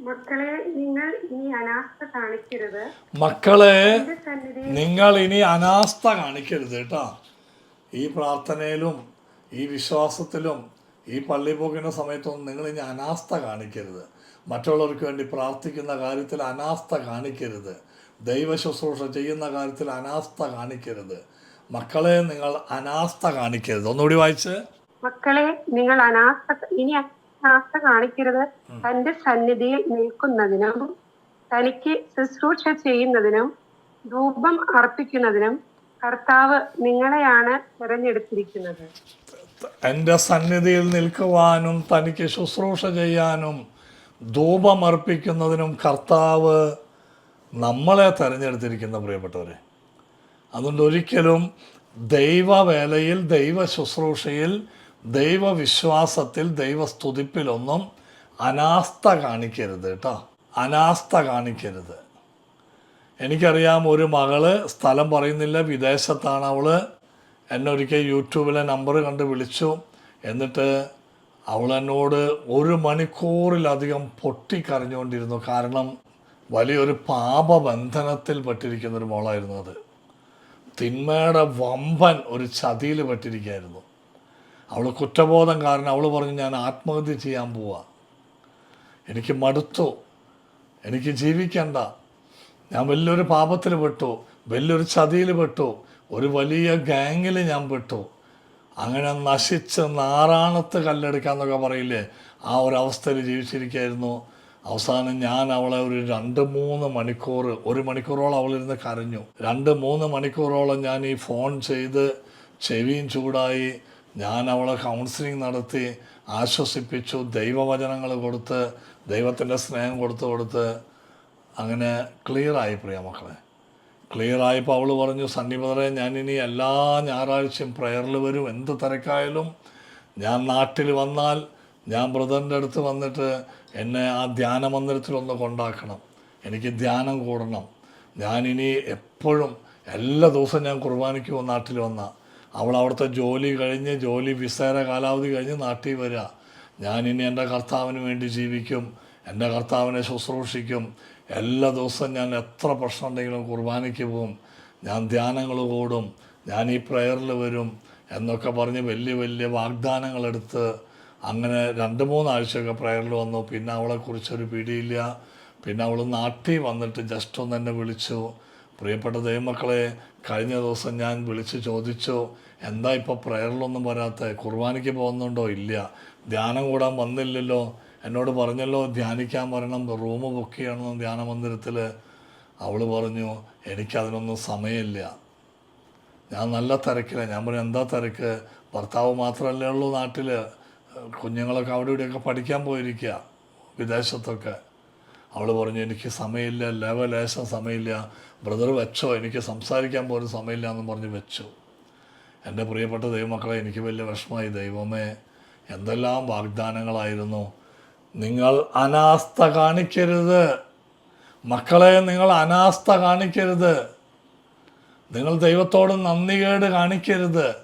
മക്കളെ നിങ്ങൾ ഇനി അനാസ്ഥ കാണിക്കരുത്. മക്കളെ നിങ്ങൾ ഇനി അനാസ്ഥ കാണിക്കരുത് കേട്ടോ. ഈ പ്രാർത്ഥനയിലും ഈ വിശ്വാസത്തിലും ഈ പള്ളി പോകുന്ന സമയത്തൊന്നും നിങ്ങൾ ഇനി അനാസ്ഥ കാണിക്കരുത്. മറ്റുള്ളവർക്ക് വേണ്ടി പ്രാർത്ഥിക്കുന്ന കാര്യത്തിൽ അനാസ്ഥ കാണിക്കരുത്. ദൈവ ശുശ്രൂഷ ചെയ്യുന്ന കാര്യത്തിൽ അനാസ്ഥ കാണിക്കരുത്. മക്കളെ നിങ്ങൾ അനാസ്ഥ കാണിക്കരുത്. ഒന്നുകൂടി വായിച്ച്. മക്കളെ നിങ്ങൾ അനാസ്ഥ ഇനി അനാസ്ഥ കാണിക്കരുത്. തന്റെ സന്നിധിയിൽ നിൽക്കുന്നതിനും തനിക്ക് ശുശ്രൂഷ ചെയ്യുന്നതിനും ധൂപം അർപ്പിക്കുന്നതിനും കർത്താവ് നിങ്ങളെയാണ് തിരഞ്ഞെടുത്തിരിക്കുന്നത്. എന്റെ സന്നിധിയിൽ നിൽക്കുവാനും തനിക്ക് ശുശ്രൂഷ ചെയ്യാനും ധൂപമർപ്പിക്കുന്നതിനും കർത്താവ് നമ്മളെ തിരഞ്ഞെടുത്തിരിക്കുന്ന പ്രിയപ്പെട്ടവരെ അതുകൊണ്ട് ഒരിക്കലും ദൈവവേലയിൽ ദൈവ ശുശ്രൂഷയിൽ ദൈവവിശ്വാസത്തിൽ ദൈവസ്തുതിപ്പിലൊന്നും അനാസ്ഥ കാണിക്കരുത് കേട്ടോ. അനാസ്ഥ കാണിക്കരുത്. എനിക്കറിയാം ഒരു മകൾ സ്ഥലം പറയുന്നില്ല വിദേശത്താണ് അവൾ എന്നെ ഒരിക്കൽ യൂട്യൂബിലെ നമ്പർ കണ്ട് വിളിച്ചു. എന്നിട്ട് അവൾ എന്നോട് ഒരു മണിക്കൂറിലധികം പൊട്ടിക്കരഞ്ഞുകൊണ്ടിരുന്നു. കാരണം വലിയൊരു പാപബന്ധനത്തിൽ പെട്ടിരിക്കുന്ന ഒരു മോളായിരുന്നു അത്. തിന്മയുടെ വമ്പൻ ഒരു ചതിയിൽ പെട്ടിരിക്കുകയായിരുന്നു. അവൾ കുറ്റബോധം കാരണം അവൾ പറഞ്ഞു ഞാൻ ആത്മഹത്യ ചെയ്യാൻ പോവാ. എനിക്ക് മടുത്തു. എനിക്ക് ജീവിക്കണ്ട. ഞാൻ വലിയൊരു പാപത്തിൽ പെട്ടു. വലിയൊരു ചതിയിൽ പെട്ടു. ഒരു വലിയ ഗാങ്ങിൽ ഞാൻ പെട്ടു. അങ്ങനെ നശിച്ച് നാറാണത്ത് കല്ലെടുക്കാന്നൊക്കെ പറയില്ലേ? ആ ഒരു അവസ്ഥയിൽ ജീവിച്ചിരിക്കുകയായിരുന്നു അവസാനം ഞാൻ അവളെ ഒരു രണ്ട് മൂന്ന് മണിക്കൂർ ഒരു മണിക്കൂറോളം അവളിരുന്ന് കരഞ്ഞു. രണ്ട് മൂന്ന് മണിക്കൂറോളം ഞാൻ ഈ ഫോൺ ചെയ്ത് ചെവിയും ചൂടായി ഞാൻ അവളെ കൗൺസിലിംഗ് നടത്തി ആശ്വസിപ്പിച്ചു ദൈവവചനങ്ങൾ കൊടുത്ത് ദൈവത്തിന്റെ സ്നേഹം കൊടുത്ത് കൊടുത്ത് അങ്ങനെ ക്ലിയറായി പ്രിയ മക്കളെ. ക്ലിയർ ആയപ്പോൾ അവൾ പറഞ്ഞു ഞാൻ ഇനി എല്ലാ ഞായറാഴ്ചയും പ്രയറിൽ വരും. എന്ത് തിരക്കായാലും ഞാൻ നാട്ടിൽ വന്നാൽ ഞാൻ ബ്രദറിന്റെ അടുത്ത് വന്നിട്ട് എന്നെ ആ ധ്യാന മന്ദിരത്തിലൊന്ന് കൊണ്ടാക്കണം. എനിക്ക് ധ്യാനം കൂടണം. ഞാനിനി എപ്പോഴും എല്ലാ ദിവസവും ഞാൻ കുർബാനയ്ക്ക് നാട്ടിൽ വന്ന അവൾ അവിടുത്തെ ജോലി കഴിഞ്ഞ് ജോലി വിസ്തര കാലാവധി കഴിഞ്ഞ് നാട്ടിൽ വരിക. ഞാനിനി എന്റെ കർത്താവിന് വേണ്ടി ജീവിക്കും എന്റെ കർത്താവിനെ ശുശ്രൂഷിക്കും. എല്ലാ ദിവസവും ഞാൻ എത്ര പ്രശ്നം ഉണ്ടെങ്കിലും കുർബാനയ്ക്ക് പോകും. ഞാൻ ധ്യാനങ്ങൾ കൂടും ഞാൻ ഈ പ്രയറിൽ വരും എന്നൊക്കെ പറഞ്ഞ് വലിയ വലിയ വാഗ്ദാനങ്ങളെടുത്ത് അങ്ങനെ രണ്ട് മൂന്നാഴ്ചയൊക്കെ പ്രയറിൽ വന്നു. പിന്നെ അവളെക്കുറിച്ചൊരു പിടിയില്ല. പിന്നെ അവൾ നാട്ടിൽ വന്നിട്ട് ജസ്റ്റ് ഒന്ന് എന്നെ വിളിച്ചു. പ്രിയപ്പെട്ട ദൈവമക്കളെ കഴിഞ്ഞ ദിവസം ഞാൻ വിളിച്ച് ചോദിച്ചു എന്താ ഇപ്പോൾ പ്രയറിലൊന്നും വരാത്ത? കുർബാനയ്ക്ക് പോകുന്നുണ്ടോ? ഇല്ല. ധ്യാനം കൂടാൻ വന്നില്ലല്ലോ. എന്നോട് പറഞ്ഞല്ലോ ധ്യാനിക്കാൻ വരണം. റൂം ബുക്ക് ചെയ്യണം ധ്യാന മന്ദിരത്തിൽ അവൾ പറഞ്ഞു എനിക്കതിനൊന്നും സമയമില്ല. ഞാൻ നല്ല തിരക്കില്ല ഞാൻ പറഞ്ഞു എന്താ തിരക്ക്? ഭർത്താവ് മാത്രമല്ലേ ഉള്ളൂ നാട്ടിൽ കുഞ്ഞുങ്ങളൊക്കെ അവിടെ ഇവിടെയൊക്കെ പഠിക്കാൻ പോയിരിക്കുക വിദേശത്തൊക്കെ. അവൾ പറഞ്ഞു എനിക്ക് സമയമില്ല ലേവലേശം സമയമില്ല. ബ്രദർ വെച്ചോ എനിക്ക് സംസാരിക്കാൻ പോലും സമയമില്ല എന്ന് പറഞ്ഞ് വെച്ചു. എന്റെ പ്രിയപ്പെട്ട ദൈവമക്കളെ എനിക്ക് വലിയ വിഷമമായി. ദൈവമേ എന്തെല്ലാം വാഗ്ദാനങ്ങളായിരുന്നു. നിങ്ങൾ അനാസ്ഥ കാണിക്കരുത്. മക്കളെ നിങ്ങൾ അനാസ്ഥ കാണിക്കരുത്. നിങ്ങൾ ദൈവത്തോട് നന്ദികേട് കാണിക്കരുത്.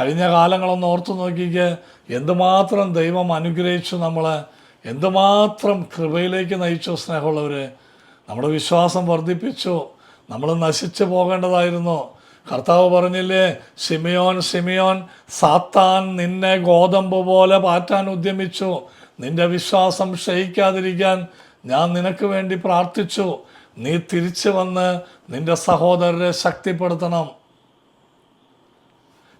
കഴിഞ്ഞ കാലങ്ങളൊന്ന് ഓർത്തു നോക്കിക്ക് എന്തുമാത്രം ദൈവം അനുഗ്രഹിച്ചു നമ്മളെ. എന്തുമാത്രം കൃപയിലേക്ക് നയിച്ചോ സ്നേഹമുള്ളവർ നമ്മുടെ വിശ്വാസം വർദ്ധിപ്പിച്ചു നമ്മൾ നശിച്ചു പോകേണ്ടതായിരുന്നു. കർത്താവ് പറഞ്ഞില്ലേ സിമിയോൻ സിമിയോൻ സാത്താൻ നിന്നെ ഗോതമ്പ് പോലെ പാറ്റാൻ ഉദ്യമിച്ചു. നിന്റെ വിശ്വാസം ക്ഷയിക്കാതിരിക്കാൻ ഞാൻ നിനക്ക് വേണ്ടി പ്രാർത്ഥിച്ചു. നീ തിരിച്ചു വന്ന് നിന്റെ സഹോദരരെ ശക്തിപ്പെടുത്തണം.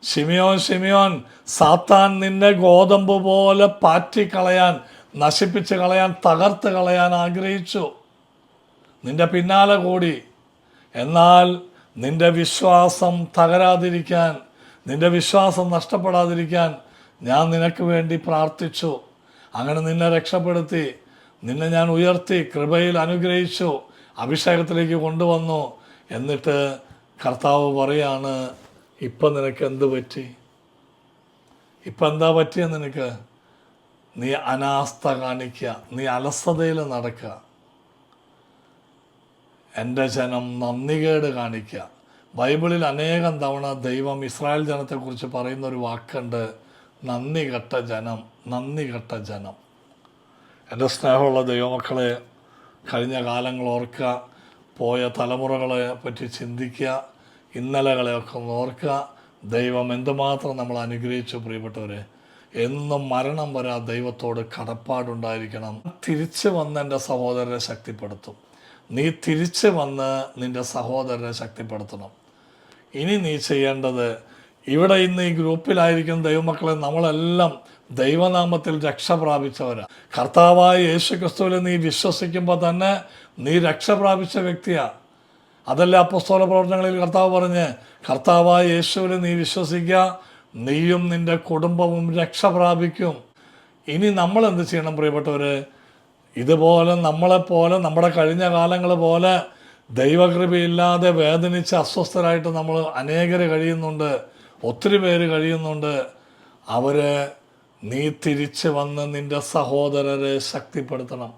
ഷിമിയോൻ ഷിമിയോൻ സാത്താൻ നിന്നെ ഗോതമ്പ് പോലെ പാറ്റിക്കളയാൻ നശിപ്പിച്ച് കളയാൻ തകർത്ത് കളയാൻ ആഗ്രഹിച്ചു. നിന്റെ പിന്നാലെ കൂടി. എന്നാൽ നിന്റെ വിശ്വാസം തകരാതിരിക്കാൻ നിന്റെ വിശ്വാസം നഷ്ടപ്പെടാതിരിക്കാൻ ഞാൻ നിനക്ക് വേണ്ടി പ്രാർത്ഥിച്ചു. അങ്ങനെ നിന്നെ രക്ഷപ്പെടുത്തി നിന്നെ ഞാൻ ഉയർത്തി കൃപയിൽ അനുഗ്രഹിച്ചു അഭിഷേകത്തിലേക്ക് കൊണ്ടുവന്നു. എന്നിട്ട് കർത്താവ് പറയാണ് ഇപ്പം നിനക്ക് എന്ത് പറ്റി? ഇപ്പം എന്താ പറ്റിയ നിനക്ക്? നീ അനാസ്ഥ കാണിക്കുക. നീ അലസതയിൽ നടക്കുക. എന്റെ ജനം നന്ദികേട് കാണിക്കുക. ബൈബിളിൽ അനേകം തവണ ദൈവം ഇസ്രായേൽ ജനത്തെക്കുറിച്ച് പറയുന്ന ഒരു വാക്കുണ്ട്. നന്ദി കെട്ട ജനം നന്ദി കെട്ട ജനം. എന്റെ സ്നേഹമുള്ള ദൈവമക്കളെ കഴിഞ്ഞ കാലങ്ങൾ ഓർക്കുക. പോയ തലമുറകളെ പറ്റി ചിന്തിക്കുക. ഇന്നലകളെയൊക്കെ ഓർക്കുക. ദൈവം എന്തുമാത്രം നമ്മൾ അനുഗ്രഹിച്ചു പ്രിയപ്പെട്ടവരെ. എന്നും മരണം വരെ ദൈവത്തോട് കടപ്പാടുണ്ടായിരിക്കണം. തിരിച്ചു വന്ന് എന്റെ സഹോദരനെ ശക്തിപ്പെടുത്തും. നീ തിരിച്ചു വന്ന് നിന്റെ സഹോദരനെ ശക്തിപ്പെടുത്തണം. ഇനി നീ ചെയ്യേണ്ടത് ഇവിടെ ഇന്ന് ഈ ഗ്രൂപ്പിലായിരിക്കുന്ന ദൈവമക്കളെ നമ്മളെല്ലാം ദൈവനാമത്തിൽ രക്ഷ പ്രാപിച്ചവരാ. കർത്താവായ യേശു ക്രിസ്തുവിൽ നീ വിശ്വസിക്കുമ്പോൾ തന്നെ നീ രക്ഷ പ്രാപിച്ച വ്യക്തിയാ. അതല്ല അപ്പസ്തോല പ്രവർത്തനങ്ങളിൽ കർത്താവ് പറഞ്ഞ് കർത്താവായ യേശുവിൽ നീ വിശ്വസിക്കുക നീയും നിന്റെ കുടുംബവും രക്ഷ പ്രാപിക്കും. ഇനി നമ്മൾ എന്ത് ചെയ്യണം പ്രിയപ്പെട്ടവർ ഇതുപോലെ നമ്മളെപ്പോലെ നമ്മുടെ കഴിഞ്ഞ കാലങ്ങൾ പോലെ ദൈവകൃപയില്ലാതെ വേദനിച്ച് അസ്വസ്ഥരായിട്ട് നമ്മൾ അനേകർ കഴിയുന്നുണ്ട് ഒത്തിരി പേര് കഴിയുന്നുണ്ട്. അവർ നീ തിരിച്ച് വന്ന് നിന്റെ സഹോദരരെ ശക്തിപ്പെടുത്തണം.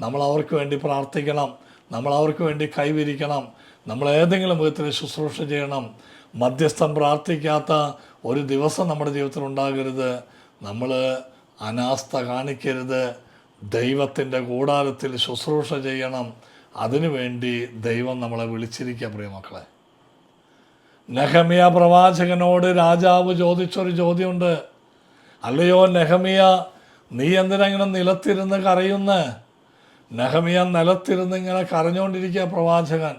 നമ്മൾ അവർക്ക് വേണ്ടി പ്രാർത്ഥിക്കണം. നമ്മൾ അവർക്ക് വേണ്ടി കൈവിരിക്കണം. നമ്മൾ ഏതെങ്കിലും വിധത്തിൽ ശുശ്രൂഷ ചെയ്യണം. മധ്യസ്ഥം പ്രാർത്ഥിക്കാത്ത ഒരു ദിവസം നമ്മുടെ ജീവിതത്തിൽ ഉണ്ടാകരുത്. നമ്മൾ അനാസ്ഥ കാണിക്കരുത്. ദൈവത്തിന്റെ കൂടാരത്തിൽ ശുശ്രൂഷ ചെയ്യണം. അതിനുവേണ്ടി ദൈവം നമ്മളെ വിളിച്ചിരിക്കുക പ്രിയമക്കളെ നെഹമിയ പ്രവാചകനോട് രാജാവ് ചോദിച്ചൊരു ചോദ്യമുണ്ട്. അല്ലയോ നെഹമിയ നീ എന്തിനാ ഇങ്ങനെ നിലത്തിരുന്ന് കരയുന്ന? നെഹമിയ നിലത്തിരുന്ന് ഇങ്ങനെ കരഞ്ഞുകൊണ്ടിരിക്കുക പ്രവാചകൻ.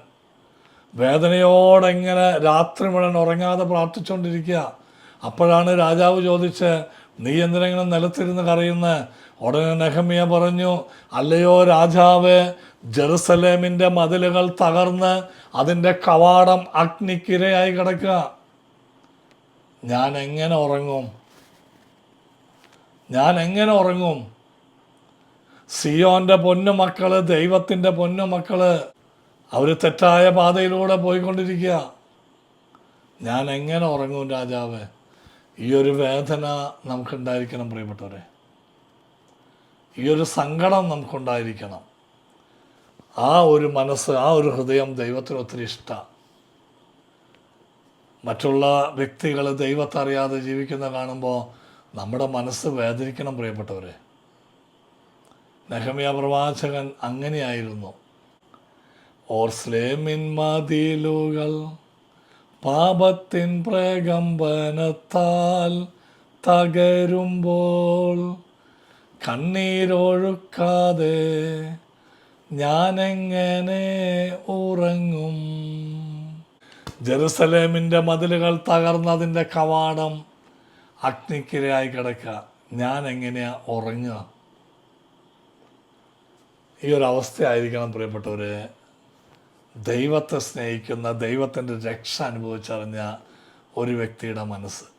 വേദനയോടെ ഇങ്ങനെ രാത്രി മുഴുവൻ ഉറങ്ങാതെ പ്രാർത്ഥിച്ചുകൊണ്ടിരിക്കുക അപ്പോഴാണ് രാജാവ് ചോദിച്ച് നീ എന്തിനെങ്കിലും നിലത്തിരുന്ന് കറിയുന്ന ഉടനെ നെഹമിയ പറഞ്ഞു അല്ലയോ രാജാവ് ജെറുസലേമിന്റെ മതിലുകൾ തകർന്ന് അതിന്റെ കവാടം അഗ്നിക്കിരയായി കിടക്കുക. ഞാൻ എങ്ങനെ ഉറങ്ങും? ഞാൻ എങ്ങനെ ഉറങ്ങും? സിയോന്റെ പൊന്നുമക്കൾ ദൈവത്തിന്റെ പൊന്നുമക്കൾ അവർ തെറ്റായ പാതയിലൂടെ പോയിക്കൊണ്ടിരിക്കുക. ഞാൻ എങ്ങനെ ഉറങ്ങും രാജാവ്? ഈ ഒരു വേദന നമുക്കുണ്ടായിരിക്കണം പ്രിയപ്പെട്ടവരെ. ഈ ഒരു സങ്കടം നമുക്കുണ്ടായിരിക്കണം. ആ ഒരു മനസ്സ് ആ ഒരു ഹൃദയം ദൈവത്തിന് ഒത്തിരി ഇഷ്ടമാണ് മറ്റുള്ള വ്യക്തികൾ ദൈവത്തെ അറിയാതെ ജീവിക്കുന്ന കാണുമ്പോൾ നമ്മുടെ മനസ്സ് വേദനിക്കണം പ്രിയപ്പെട്ടവരെ. നെഹമിയ പ്രവാചകൻ അങ്ങനെയായിരുന്നു. ഓർസ്ലേമിൻ മതിലുകൾ പാപത്തിൻ പ്രകമ്പനത്താൽ തകരുമ്പോൾ കണ്ണീരൊഴുക്കാതെ ഞാനെങ്ങനെ ഉറങ്ങും? ജെറുസലേമിന്റെ മതിലുകൾ തകർന്നതിന്റെ കവാടം അഗ്നിക്കിരയായി കിടക്കുക. ഞാൻ എങ്ങനെയാ ഉറങ്ങുക? ഈ ഒരു അവസ്ഥയായിരിക്കണം പ്രിയപ്പെട്ടവരെ. ദൈവത്തെ സ്നേഹിക്കുന്ന ദൈവത്തിന്റെ രക്ഷ അനുഭവിച്ചറിഞ്ഞ ഒരു വ്യക്തിയുടെ മനസ്സ്.